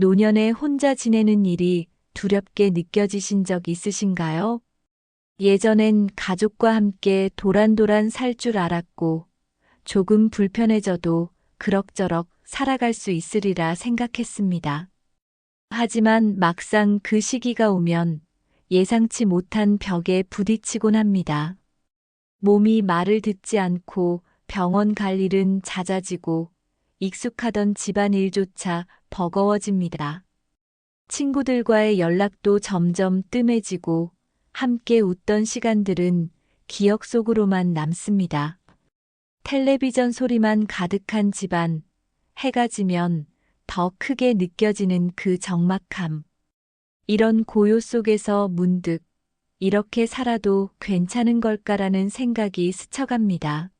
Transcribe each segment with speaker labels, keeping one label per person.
Speaker 1: 노년에 혼자 지내는 일이 두렵게 느껴지신 적 있으신가요? 예전엔 가족과 함께 도란도란 살 줄 알았고, 조금 불편해져도 그럭저럭 살아갈 수 있으리라 생각했습니다. 하지만 막상 그 시기가 오면 예상치 못한 벽에 부딪히곤 합니다. 몸이 말을 듣지 않고 병원 갈 일은 잦아지고 익숙하던 집안 일조차 버거워집니다. 친구들과의 연락도 점점 뜸해지고 함께 웃던 시간들은 기억 속으로만 남습니다. 텔레비전 소리만 가득한 집안, 해가 지면 더 크게 느껴지는 그 적막함. 이런 고요 속에서 문득 이렇게 살아도 괜찮은 걸까라는 생각이 스쳐갑니다.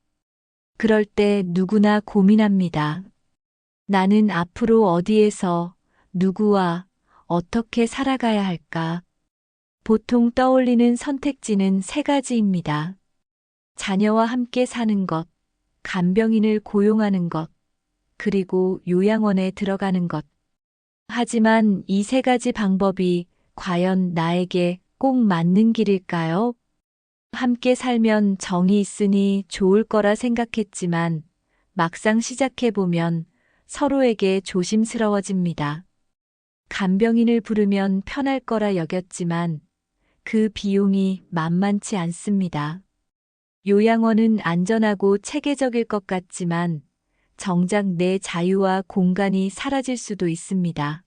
Speaker 1: 그럴 때 누구나 고민합니다. 나는 앞으로 어디에서 누구와 어떻게 살아가야 할까? 보통 떠올리는 선택지는 세 가지입니다. 자녀와 함께 사는 것, 간병인을 고용하는 것, 그리고 요양원에 들어가는 것. 하지만 이 세 가지 방법이 과연 나에게 꼭 맞는 길일까요? 함께 살면 정이 있으니 좋을 거라 생각했지만 막상 시작해보면 서로에게 조심스러워집니다. 간병인을 부르면 편할 거라 여겼지만 그 비용이 만만치 않습니다. 요양원은 안전하고 체계적일 것 같지만 정작 내 자유와 공간이 사라질 수도 있습니다.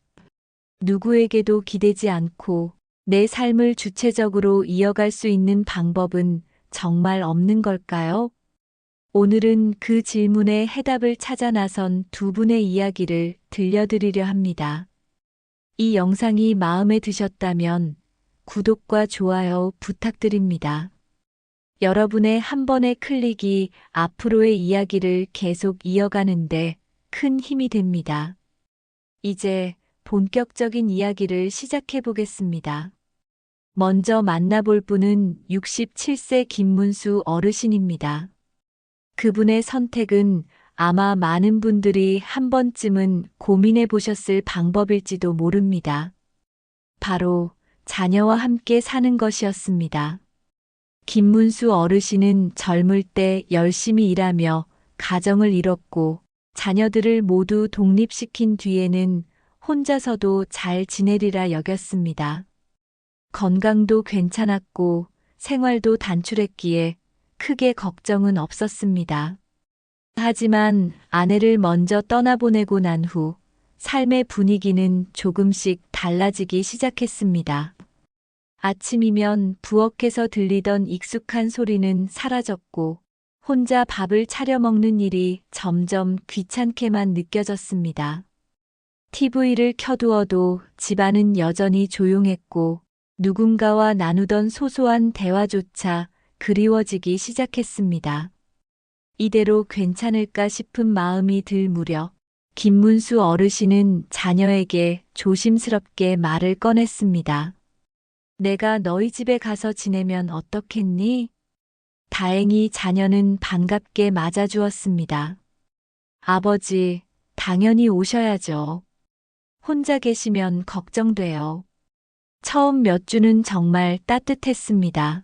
Speaker 1: 누구에게도 기대지 않고 내 삶을 주체적으로 이어갈 수 있는 방법은 정말 없는 걸까요? 오늘은 그 질문에 해답을 찾아 나선 두 분의 이야기를 들려드리려 합니다. 이 영상이 마음에 드셨다면 구독과 좋아요 부탁드립니다. 여러분의 한 번의 클릭이 앞으로의 이야기를 계속 이어가는데 큰 힘이 됩니다. 이제 본격적인 이야기를 시작해 보겠습니다. 먼저 만나볼 분은 67세 김문수 어르신입니다. 그분의 선택은 아마 많은 분들이 한 번쯤은 고민해 보셨을 방법일지도 모릅니다. 바로 자녀와 함께 사는 것이었습니다. 김문수 어르신은 젊을 때 열심히 일하며 가정을 이뤘고 자녀들을 모두 독립시킨 뒤에는 혼자서도 잘 지내리라 여겼습니다. 건강도 괜찮았고 생활도 단출했기에 크게 걱정은 없었습니다. 하지만 아내를 먼저 떠나보내고 난 후 삶의 분위기는 조금씩 달라지기 시작했습니다. 아침이면 부엌에서 들리던 익숙한 소리는 사라졌고 혼자 밥을 차려 먹는 일이 점점 귀찮게만 느껴졌습니다. TV를 켜두어도 집안은 여전히 조용했고 누군가와 나누던 소소한 대화조차 그리워지기 시작했습니다. 이대로 괜찮을까 싶은 마음이 들 무렵 김문수 어르신은 자녀에게 조심스럽게 말을 꺼냈습니다. 내가 너희 집에 가서 지내면 어떻겠니? 다행히 자녀는 반갑게 맞아주었습니다. 아버지, 당연히 오셔야죠. 혼자 계시면 걱정돼요. 처음 몇 주는 정말 따뜻했습니다.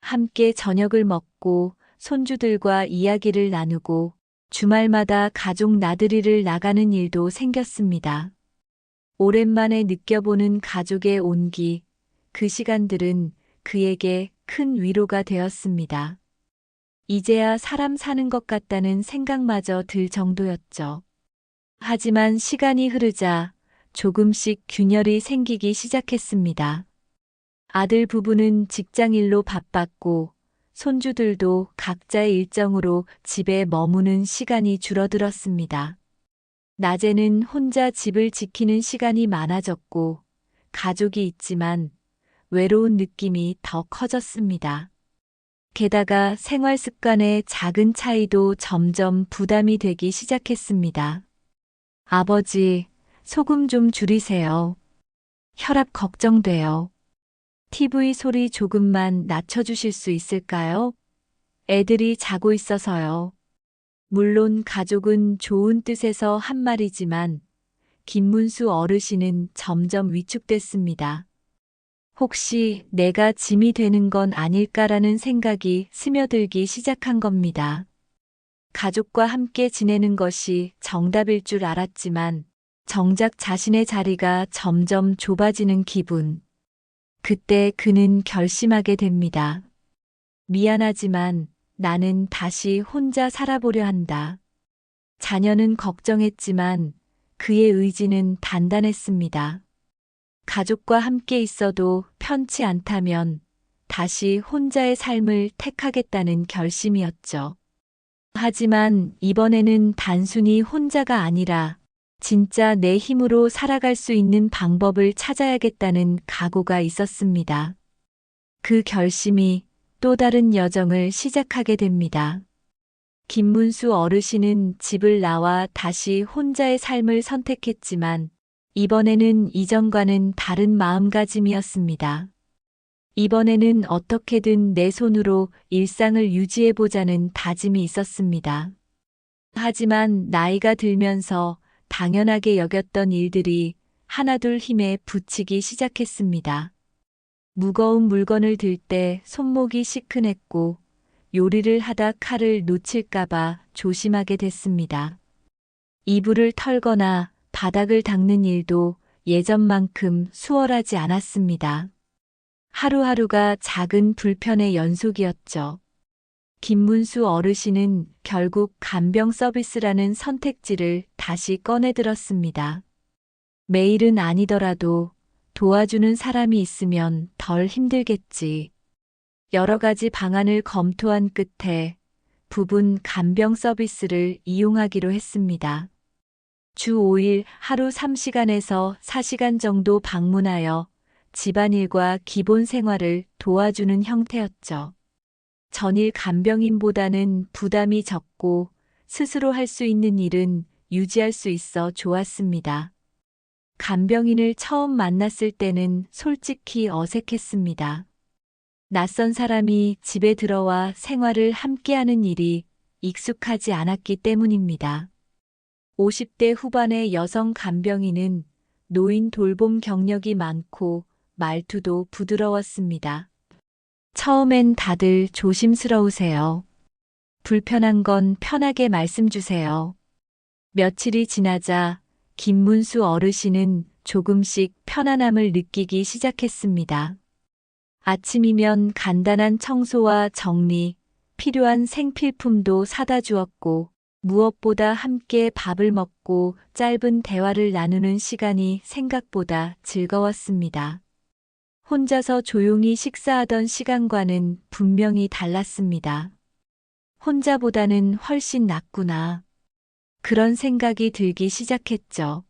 Speaker 1: 함께 저녁을 먹고 손주들과 이야기를 나누고 주말마다 가족 나들이를 나가는 일도 생겼습니다. 오랜만에 느껴보는 가족의 온기, 그 시간들은 그에게 큰 위로가 되었습니다. 이제야 사람 사는 것 같다는 생각마저 들 정도였죠. 하지만 시간이 흐르자 조금씩 균열이 생기기 시작했습니다. 아들 부부는 직장일로 바빴고 손주들도 각자의 일정으로 집에 머무는 시간이 줄어들었습니다. 낮에는 혼자 집을 지키는 시간이 많아졌고 가족이 있지만 외로운 느낌이 더 커졌습니다. 게다가 생활 습관의 작은 차이도 점점 부담이 되기 시작했습니다. 아버지, 소금 좀 줄이세요. 혈압 걱정돼요. TV 소리 조금만 낮춰주실 수 있을까요? 애들이 자고 있어서요. 물론 가족은 좋은 뜻에서 한 말이지만 김문수 어르신은 점점 위축됐습니다. 혹시 내가 짐이 되는 건 아닐까라는 생각이 스며들기 시작한 겁니다. 가족과 함께 지내는 것이 정답일 줄 알았지만 정작 자신의 자리가 점점 좁아지는 기분. 그때 그는 결심하게 됩니다. 미안하지만 나는 다시 혼자 살아보려 한다. 자녀는 걱정했지만 그의 의지는 단단했습니다. 가족과 함께 있어도 편치 않다면 다시 혼자의 삶을 택하겠다는 결심이었죠. 하지만 이번에는 단순히 혼자가 아니라 진짜 내 힘으로 살아갈 수 있는 방법을 찾아야겠다는 각오가 있었습니다. 그 결심이 또 다른 여정을 시작하게 됩니다. 김문수 어르신은 집을 나와 다시 혼자의 삶을 선택했지만 이번에는 이전과는 다른 마음가짐이었습니다. 이번에는 어떻게든 내 손으로 일상을 유지해보자는 다짐이 있었습니다. 하지만 나이가 들면서 당연하게 여겼던 일들이 하나둘 힘에 부치기 시작했습니다. 무거운 물건을 들 때 손목이 시큰했고 요리를 하다 칼을 놓칠까봐 조심하게 됐습니다. 이불을 털거나 바닥을 닦는 일도 예전만큼 수월하지 않았습니다. 하루하루가 작은 불편의 연속이었죠. 김문수 어르신은 결국 간병 서비스라는 선택지를 다시 꺼내들었습니다. 매일은 아니더라도 도와주는 사람이 있으면 덜 힘들겠지. 여러 가지 방안을 검토한 끝에 부분 간병 서비스를 이용하기로 했습니다. 주 5일 하루 3시간에서 4시간 정도 방문하여 집안일과 기본 생활을 도와주는 형태였죠. 전일 간병인보다는 부담이 적고 스스로 할 수 있는 일은 유지할 수 있어 좋았습니다. 간병인을 처음 만났을 때는 솔직히 어색했습니다. 낯선 사람이 집에 들어와 생활을 함께하는 일이 익숙하지 않았기 때문입니다. 50대 후반의 여성 간병인은 노인 돌봄 경력이 많고 말투도 부드러웠습니다. 처음엔 다들 조심스러우세요. 불편한 건 편하게 말씀 주세요. 며칠이 지나자 김문수 어르신은 조금씩 편안함을 느끼기 시작했습니다. 아침이면 간단한 청소와 정리, 필요한 생필품도 사다 주었고, 무엇보다 함께 밥을 먹고 짧은 대화를 나누는 시간이 생각보다 즐거웠습니다. 혼자서 조용히 식사하던 시간과는 분명히 달랐습니다. 혼자보다는 훨씬 낫구나. 그런 생각이 들기 시작했죠.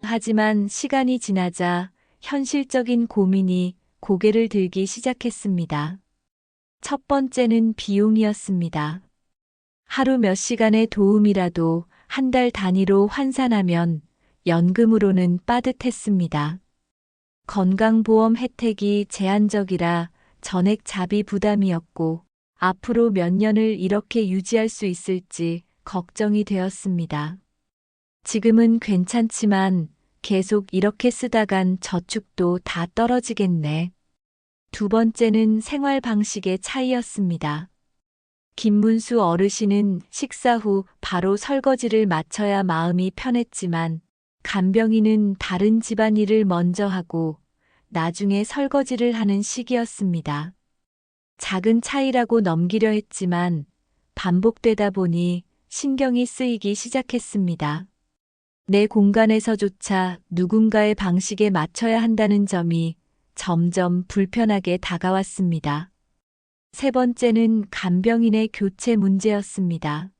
Speaker 1: 하지만 시간이 지나자 현실적인 고민이 고개를 들기 시작했습니다. 첫 번째는 비용이었습니다. 하루 몇 시간의 도움이라도 한 달 단위로 환산하면 연금으로는 빠듯했습니다. 건강보험 혜택이 제한적이라 전액 자비 부담이었고 앞으로 몇 년을 이렇게 유지할 수 있을지 걱정이 되었습니다. 지금은 괜찮지만 계속 이렇게 쓰다간 저축도 다 떨어지겠네. 두 번째는 생활 방식의 차이였습니다. 김문수 어르신은 식사 후 바로 설거지를 마쳐야 마음이 편했지만 간병인은 다른 집안일을 먼저 하고 나중에 설거지를 하는 시기였습니다. 작은 차이라고 넘기려 했지만 반복되다 보니 신경이 쓰이기 시작했습니다. 내 공간에서조차 누군가의 방식에 맞춰야 한다는 점이 점점 불편하게 다가왔습니다. 세 번째는 간병인의 교체 문제였습니다.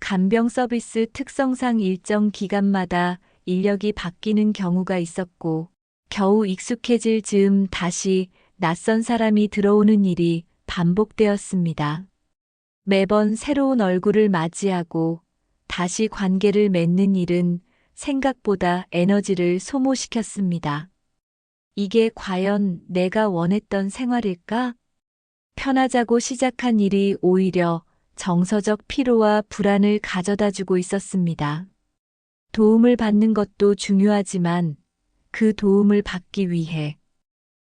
Speaker 1: 간병 서비스 특성상 일정 기간마다 인력이 바뀌는 경우가 있었고, 겨우 익숙해질 즈음 다시 낯선 사람이 들어오는 일이 반복되었습니다. 매번 새로운 얼굴을 맞이하고 다시 관계를 맺는 일은 생각보다 에너지를 소모시켰습니다. 이게 과연 내가 원했던 생활일까? 편하자고 시작한 일이 오히려 정서적 피로와 불안을 가져다 주고 있었습니다. 도움을 받는 것도 중요하지만 그 도움을 받기 위해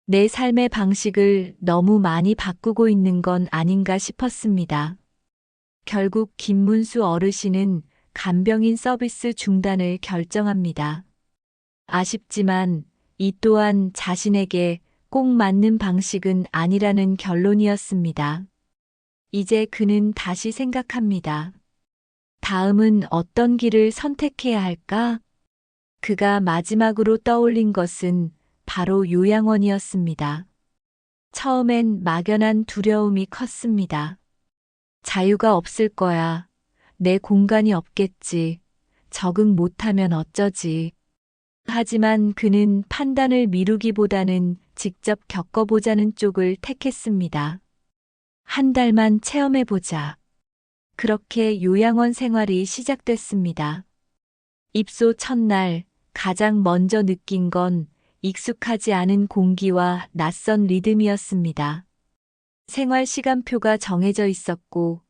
Speaker 1: 내 삶의 방식을 너무 많이 바꾸고 있는 건 아닌가 싶었습니다. 결국 김문수 어르신은 간병인 서비스 중단을 결정합니다. 아쉽지만 이 또한 자신에게 꼭 맞는 방식은 아니라는 결론이었습니다. 이제 그는 다시 생각합니다. 다음은 어떤 길을 선택해야 할까? 그가 마지막으로 떠올린 것은 바로 요양원이었습니다. 처음엔 막연한 두려움이 컸습니다. 자유가 없을 거야. 내 공간이 없겠지. 적응 못하면 어쩌지. 하지만 그는 판단을 미루기보다는 직접 겪어보자는 쪽을 택했습니다. 한 달만 체험해보자. 그렇게 요양원 생활이 시작됐습니다. 입소 첫날 가장 먼저 느낀 건 익숙하지 않은 공기와 낯선 리듬이었습니다. 생활 시간표가 정해져 있었고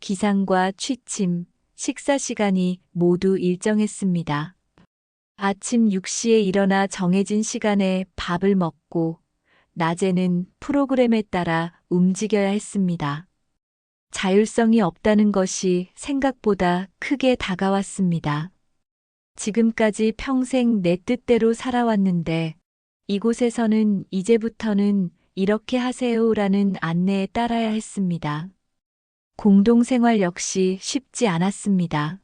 Speaker 1: 기상과 취침, 식사 시간이 모두 일정했습니다. 아침 6시에 일어나 정해진 시간에 밥을 먹고 낮에는 프로그램에 따라 움직여야 했습니다. 자율성이 없다는 것이 생각보다 크게 다가왔습니다. 지금까지 평생 내 뜻대로 살아왔는데 이곳에서는 이제부터는 이렇게 하세요라는 안내에 따라야 했습니다. 공동생활 역시 쉽지 않았습니다.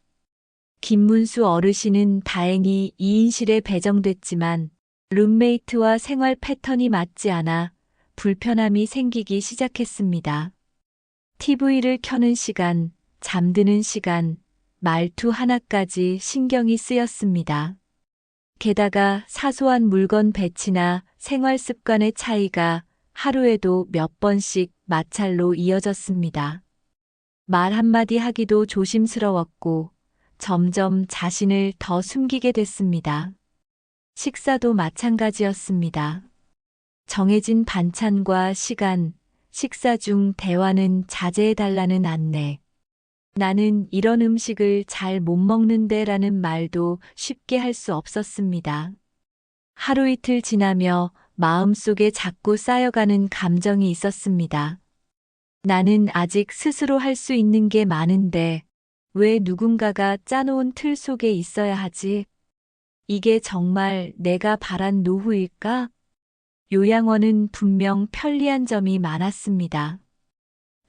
Speaker 1: 김문수 어르신은 다행히 2인실에 배정됐지만 룸메이트와 생활 패턴이 맞지 않아 불편함이 생기기 시작했습니다. TV를 켜는 시간, 잠드는 시간, 말투 하나까지 신경이 쓰였습니다. 게다가 사소한 물건 배치나 생활 습관의 차이가 하루에도 몇 번씩 마찰로 이어졌습니다. 말 한마디 하기도 조심스러웠고 점점 자신을 더 숨기게 됐습니다. 식사도 마찬가지였습니다. 정해진 반찬과 시간, 식사 중 대화는 자제해달라는 안내. 나는 이런 음식을 잘 못 먹는데 라는 말도 쉽게 할 수 없었습니다. 하루 이틀 지나며 마음속에 자꾸 쌓여가는 감정이 있었습니다. 나는 아직 스스로 할 수 있는 게 많은데 왜 누군가가 짜놓은 틀 속에 있어야 하지? 이게 정말 내가 바란 노후일까? 요양원은 분명 편리한 점이 많았습니다.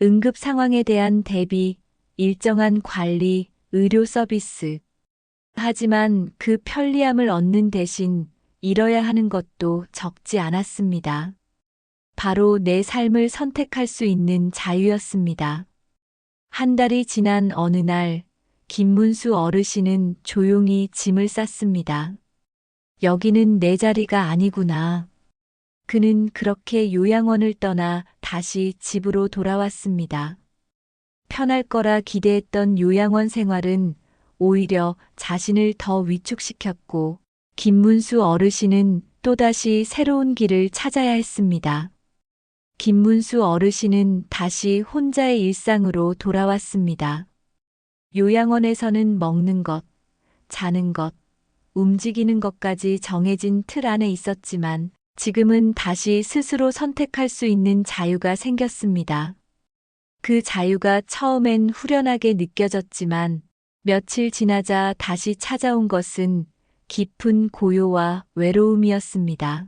Speaker 1: 응급 상황에 대한 대비, 일정한 관리, 의료 서비스. 하지만 그 편리함을 얻는 대신 잃어야 하는 것도 적지 않았습니다. 바로 내 삶을 선택할 수 있는 자유였습니다. 한 달이 지난 어느 날, 김문수 어르신은 조용히 짐을 쌌습니다. 여기는 내 자리가 아니구나. 그는 그렇게 요양원을 떠나 다시 집으로 돌아왔습니다. 편할 거라 기대했던 요양원 생활은 오히려 자신을 더 위축시켰고, 김문수 어르신은 또다시 새로운 길을 찾아야 했습니다. 김문수 어르신은 다시 혼자의 일상으로 돌아왔습니다. 요양원에서는 먹는 것, 자는 것, 움직이는 것까지 정해진 틀 안에 있었지만 지금은 다시 스스로 선택할 수 있는 자유가 생겼습니다. 그 자유가 처음엔 후련하게 느껴졌지만 며칠 지나자 다시 찾아온 것은 깊은 고요와 외로움이었습니다.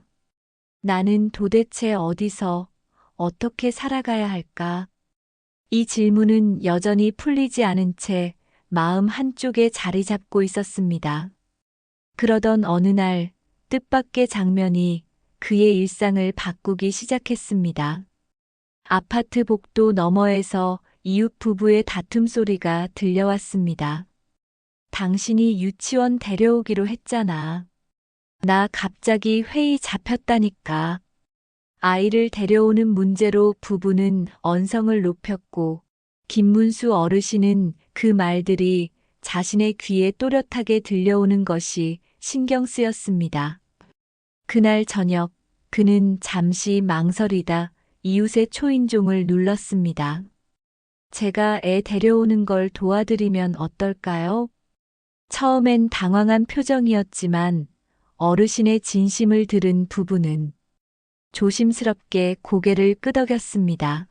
Speaker 1: 나는 도대체 어디서 어떻게 살아가야 할까? 이 질문은 여전히 풀리지 않은 채 마음 한쪽에 자리 잡고 있었습니다. 그러던 어느 날 뜻밖의 장면이 그의 일상을 바꾸기 시작했습니다. 아파트 복도 너머에서 이웃 부부의 다툼 소리가 들려왔습니다. 당신이 유치원 데려오기로 했잖아. 나 갑자기 회의 잡혔다니까. 아이를 데려오는 문제로 부부는 언성을 높였고, 김문수 어르신은 그 말들이 자신의 귀에 또렷하게 들려오는 것이 신경 쓰였습니다. 그날 저녁, 그는 잠시 망설이다 이웃의 초인종을 눌렀습니다. 제가 애 데려오는 걸 도와드리면 어떨까요? 처음엔 당황한 표정이었지만 어르신의 진심을 들은 부부는 조심스럽게 고개를 끄덕였습니다.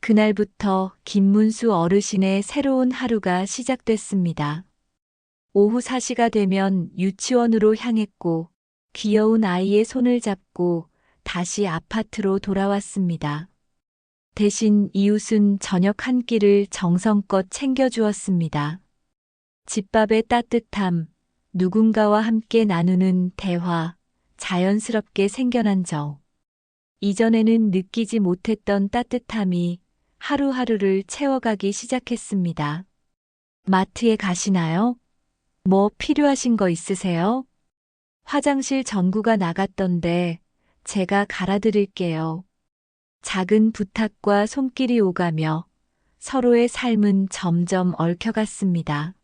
Speaker 1: 그날부터 김문수 어르신의 새로운 하루가 시작됐습니다. 오후 4시가 되면 유치원으로 향했고 귀여운 아이의 손을 잡고 다시 아파트로 돌아왔습니다. 대신 이웃은 저녁 한 끼를 정성껏 챙겨주었습니다. 집밥의 따뜻함, 누군가와 함께 나누는 대화, 자연스럽게 생겨난 정. 이전에는 느끼지 못했던 따뜻함이 하루하루를 채워가기 시작했습니다. 마트에 가시나요? 뭐 필요하신 거 있으세요? 화장실 전구가 나갔던데 제가 갈아드릴게요. 작은 부탁과 손길이 오가며 서로의 삶은 점점 얽혀갔습니다.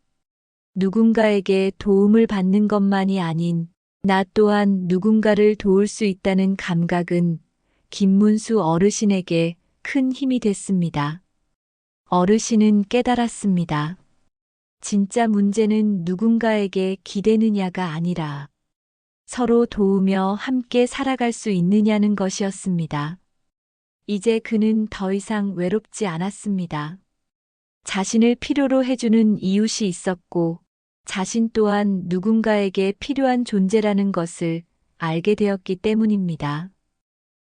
Speaker 1: 누군가에게 도움을 받는 것만이 아닌 나 또한 누군가를 도울 수 있다는 감각은 김문수 어르신에게 큰 힘이 됐습니다. 어르신은 깨달았습니다. 진짜 문제는 누군가에게 기대느냐가 아니라 서로 도우며 함께 살아갈 수 있느냐는 것이었습니다. 이제 그는 더 이상 외롭지 않았습니다. 자신을 필요로 해주는 이웃이 있었고, 자신 또한 누군가에게 필요한 존재라는 것을 알게 되었기 때문입니다.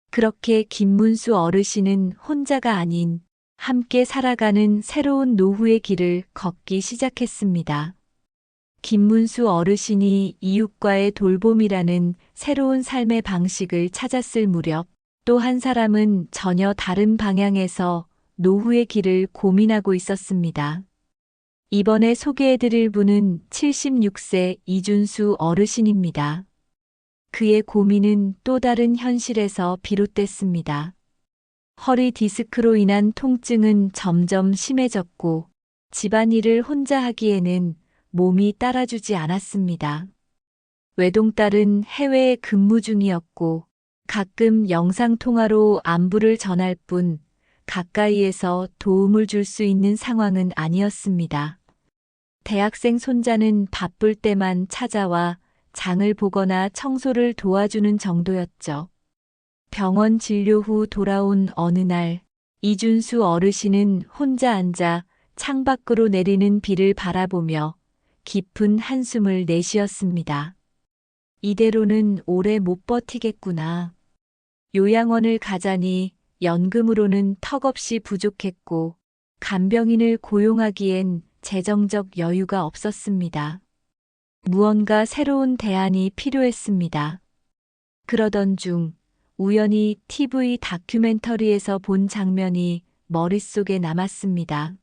Speaker 1: 그렇게 김문수 어르신은 혼자가 아닌 함께 살아가는 새로운 노후의 길을 걷기 시작했습니다. 김문수 어르신이 이웃과의 돌봄이라는 새로운 삶의 방식을 찾았을 무렵 또 한 사람은 전혀 다른 방향에서 노후의 길을 고민하고 있었습니다. 이번에 소개해드릴 분은 76세 이준수 어르신입니다. 그의 고민은 또 다른 현실에서 비롯됐습니다. 허리 디스크로 인한 통증은 점점 심해졌고 집안일을 혼자 하기에는 몸이 따라주지 않았습니다. 외동딸은 해외에 근무 중이었고 가끔 영상통화로 안부를 전할 뿐 가까이에서 도움을 줄 수 있는 상황은 아니었습니다. 대학생 손자는 바쁠 때만 찾아와 장을 보거나 청소를 도와주는 정도였죠. 병원 진료 후 돌아온 어느 날, 이준수 어르신은 혼자 앉아 창밖으로 내리는 비를 바라보며 깊은 한숨을 내쉬었습니다. 이대로는 오래 못 버티겠구나. 요양원을 가자니 연금으로는 턱없이 부족했고 간병인을 고용하기엔 재정적 여유가 없었습니다. 무언가 새로운 대안이 필요했습니다. 그러던 중 우연히 TV 다큐멘터리에서 본 장면이 머릿속에 남았습니다.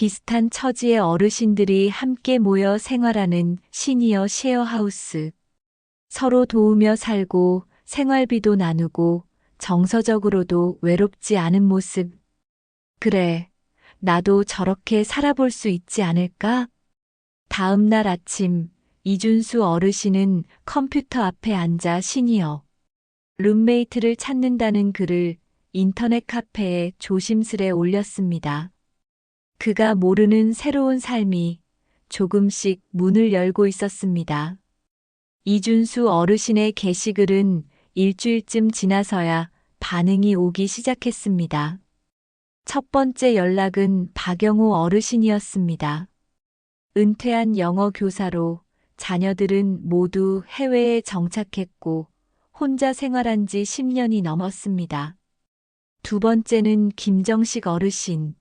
Speaker 1: 비슷한 처지의 어르신들이 함께 모여 생활하는 시니어 쉐어하우스. 서로 도우며 살고 생활비도 나누고 정서적으로도 외롭지 않은 모습. 그래, 나도 저렇게 살아볼 수 있지 않을까? 다음 날 아침, 이준수 어르신은 컴퓨터 앞에 앉아 시니어 룸메이트를 찾는다는 글을 인터넷 카페에 조심스레 올렸습니다. 그가 모르는 새로운 삶이 조금씩 문을 열고 있었습니다. 이준수 어르신의 게시글은 일주일쯤 지나서야 반응이 오기 시작했습니다. 첫 번째 연락은 박영호 어르신이었습니다. 은퇴한 영어 교사로 자녀들은 모두 해외에 정착했고 혼자 생활한 지 10년이 넘었습니다. 두 번째는 김정식 어르신.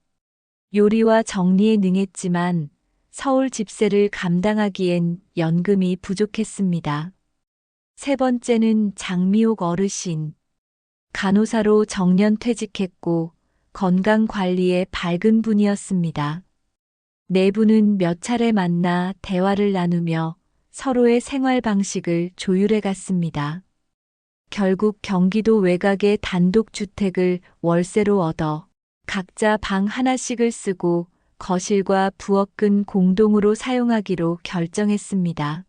Speaker 1: 요리와 정리에 능했지만 서울 집세를 감당하기엔 연금이 부족했습니다. 세 번째는 장미옥 어르신. 간호사로 정년 퇴직했고 건강 관리에 밝은 분이었습니다. 네 분은 몇 차례 만나 대화를 나누며 서로의 생활 방식을 조율해 갔습니다. 결국 경기도 외곽의 단독주택을 월세로 얻어 각자 방 하나씩을 쓰고 거실과 부엌은 공동으로 사용하기로 결정했습니다.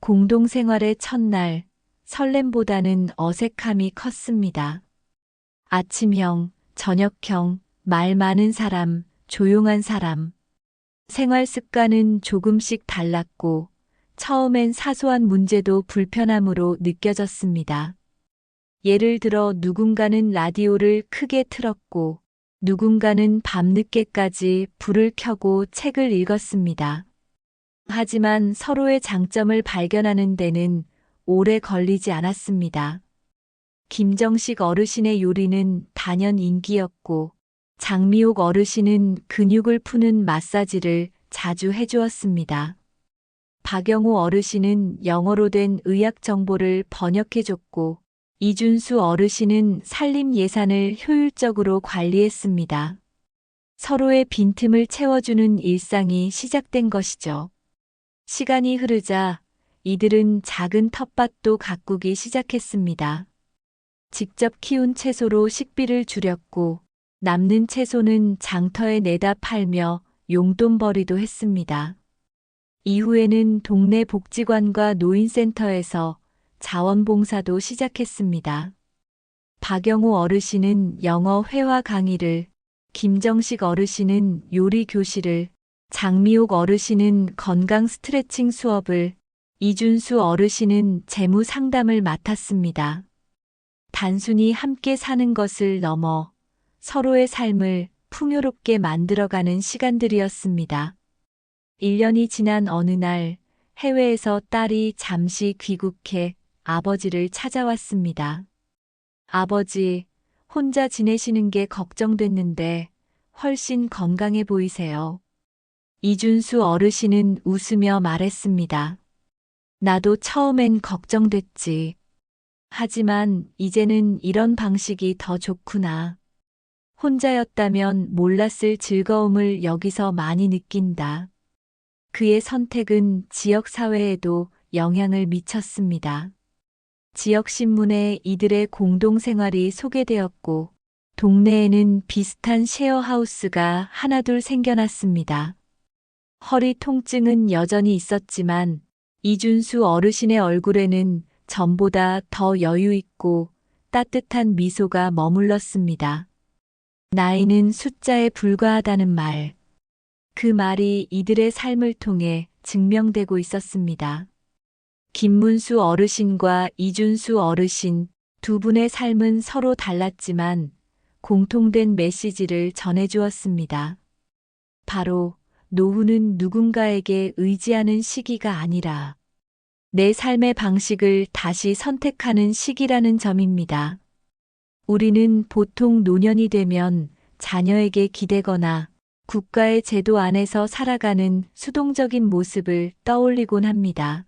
Speaker 1: 공동생활의 첫날, 설렘보다는 어색함이 컸습니다. 아침형, 저녁형, 말 많은 사람, 조용한 사람. 생활 습관은 조금씩 달랐고 처음엔 사소한 문제도 불편함으로 느껴졌습니다. 예를 들어 누군가는 라디오를 크게 틀었고 누군가는 밤늦게까지 불을 켜고 책을 읽었습니다. 하지만 서로의 장점을 발견하는 데는 오래 걸리지 않았습니다. 김정식 어르신의 요리는 단연 인기였고 장미옥 어르신은 근육을 푸는 마사지를 자주 해주었습니다. 박영호 어르신은 영어로 된 의학 정보를 번역해줬고 이준수 어르신은 살림 예산을 효율적으로 관리했습니다. 서로의 빈틈을 채워주는 일상이 시작된 것이죠. 시간이 흐르자 이들은 작은 텃밭도 가꾸기 시작했습니다. 직접 키운 채소로 식비를 줄였고 남는 채소는 장터에 내다 팔며 용돈벌이도 했습니다. 이후에는 동네 복지관과 노인센터에서 자원봉사도 시작했습니다. 박영호 어르신은 영어 회화 강의를, 김정식 어르신은 요리 교실을, 장미옥 어르신은 건강 스트레칭 수업을, 이준수 어르신은 재무 상담을 맡았습니다. 단순히 함께 사는 것을 넘어 서로의 삶을 풍요롭게 만들어가는 시간들이었습니다. 1년이 지난 어느 날 해외에서 딸이 잠시 귀국해 아버지를 찾아왔습니다. 아버지, 혼자 지내시는 게 걱정됐는데 훨씬 건강해 보이세요. 이준수 어르신은 웃으며 말했습니다. 나도 처음엔 걱정됐지. 하지만 이제는 이런 방식이 더 좋구나. 혼자였다면 몰랐을 즐거움을 여기서 많이 느낀다. 그의 선택은 지역 사회에도 영향을 미쳤습니다. 지역 신문에 이들의 공동생활이 소개되었고, 동네에는 비슷한 쉐어하우스가 하나둘 생겨났습니다. 허리 통증은 여전히 있었지만, 이준수 어르신의 얼굴에는 전보다 더 여유 있고 따뜻한 미소가 머물렀습니다. 나이는 숫자에 불과하다는 말. 그 말이 이들의 삶을 통해 증명되고 있었습니다. 김문수 어르신과 이준수 어르신 두 분의 삶은 서로 달랐지만 공통된 메시지를 전해주었습니다. 바로 노후는 누군가에게 의지하는 시기가 아니라 내 삶의 방식을 다시 선택하는 시기라는 점입니다. 우리는 보통 노년이 되면 자녀에게 기대거나 국가의 제도 안에서 살아가는 수동적인 모습을 떠올리곤 합니다.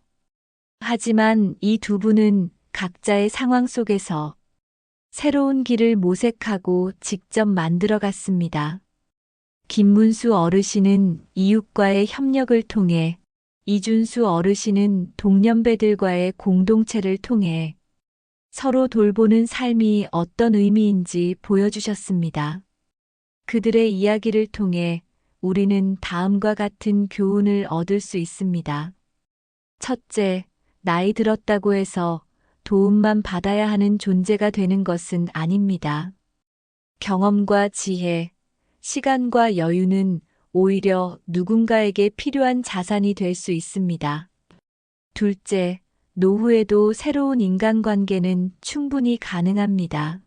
Speaker 1: 하지만 이 두 분은 각자의 상황 속에서 새로운 길을 모색하고 직접 만들어 갔습니다. 김문수 어르신은 이웃과의 협력을 통해 이준수 어르신은 동년배들과의 공동체를 통해 서로 돌보는 삶이 어떤 의미인지 보여주셨습니다. 그들의 이야기를 통해 우리는 다음과 같은 교훈을 얻을 수 있습니다. 첫째, 나이 들었다고 해서 도움만 받아야 하는 존재가 되는 것은 아닙니다. 경험과 지혜, 시간과 여유는 오히려 누군가에게 필요한 자산이 될 수 있습니다. 둘째, 노후에도 새로운 인간관계는 충분히 가능합니다.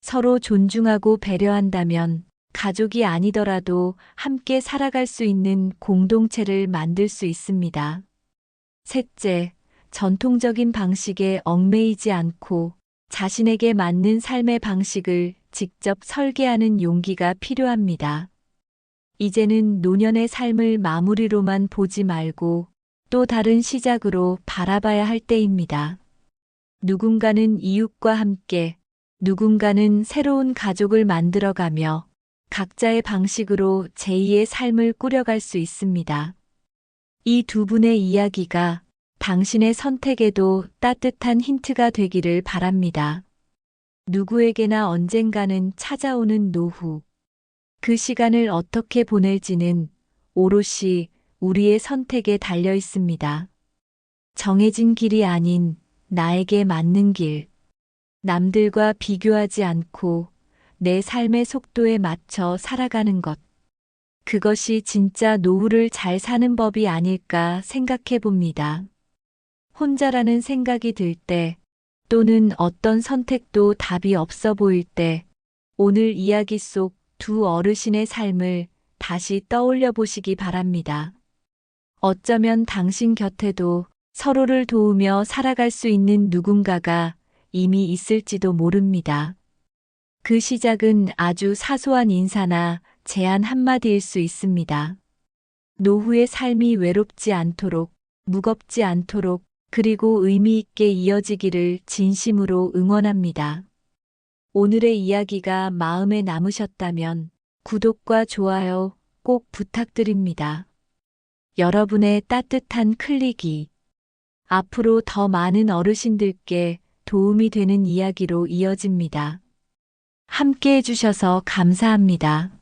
Speaker 1: 서로 존중하고 배려한다면 가족이 아니더라도 함께 살아갈 수 있는 공동체를 만들 수 있습니다. 셋째, 전통적인 방식에 얽매이지 않고 자신에게 맞는 삶의 방식을 직접 설계하는 용기가 필요합니다. 이제는 노년의 삶을 마무리로만 보지 말고 또 다른 시작으로 바라봐야 할 때입니다. 누군가는 이웃과 함께, 누군가는 새로운 가족을 만들어가며 각자의 방식으로 제2의 삶을 꾸려갈 수 있습니다. 이 두 분의 이야기가 당신의 선택에도 따뜻한 힌트가 되기를 바랍니다. 누구에게나 언젠가는 찾아오는 노후. 그 시간을 어떻게 보낼지는 오롯이 우리의 선택에 달려 있습니다. 정해진 길이 아닌 나에게 맞는 길. 남들과 비교하지 않고 내 삶의 속도에 맞춰 살아가는 것. 그것이 진짜 노후를 잘 사는 법이 아닐까 생각해 봅니다. 혼자라는 생각이 들 때, 또는 어떤 선택도 답이 없어 보일 때, 오늘 이야기 속 두 어르신의 삶을 다시 떠올려 보시기 바랍니다. 어쩌면 당신 곁에도 서로를 도우며 살아갈 수 있는 누군가가 이미 있을지도 모릅니다. 그 시작은 아주 사소한 인사나 제안 한마디일 수 있습니다. 노후의 삶이 외롭지 않도록, 무겁지 않도록, 그리고 의미 있게 이어지기를 진심으로 응원합니다. 오늘의 이야기가 마음에 남으셨다면 구독과 좋아요 꼭 부탁드립니다. 여러분의 따뜻한 클릭이 앞으로 더 많은 어르신들께 도움이 되는 이야기로 이어집니다. 함께 해주셔서 감사합니다.